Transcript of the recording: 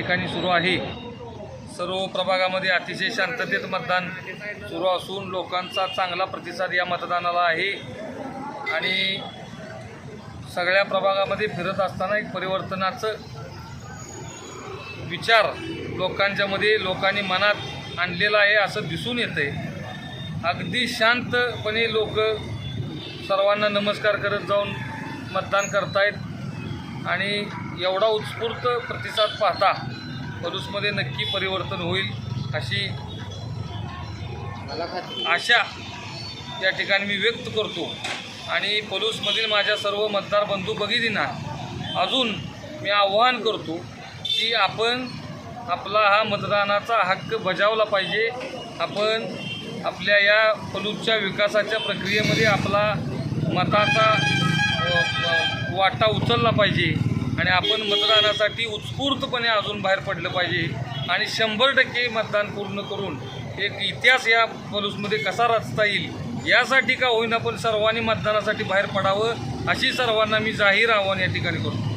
ठिकाणी सुरू आहे. सर्व प्रभागामध्ये अतिशय शांततेत मतदान सुरू असून लोकांचा चांगला प्रतिसाद या मतदानाला आहे. आणि सगळ्या प्रभागामध्ये फिरत असताना एक परिवर्तनाचं विचार लोकांच्यामध्ये लोकांनी मनात आणलेला आहे असं दिसून येतंय. अगदी शांतपणे लोक सर्वांना नमस्कार करत जाऊन मतदान करतायत. आणि एवढा उत्स्फूर्त प्रतिसाद पाहता पलूसमध्ये नक्की परिवर्तन होईल अशी आशा या ठिकाणी मी व्यक्त करतो. आणि पलूसमधील माझ्या सर्व मतदार बंधू भगिनींना अजून मी आव्हान करतो की आपण आपला हा मतदानाचा हक्क बजावला पाहिजे. आपण आपल्या या पलूसच्या विकासाच्या प्रक्रियेमध्ये आपला मताचा वाटा उचलला पाहिजे आणि आपण मतदानासाठी उत्स्फूर्तपणे अजून बाहेर पडलं पाहिजे. आणि शंभर टक्के मतदान पूर्ण करून एक इतिहास या पलूसमध्ये कसा रचता येईल यासाठी का होईना पण सर्वांनी मतदानासाठी बाहेर पडावं अशी सर्वांना मी जाहीर आव्हान या ठिकाणी करतो.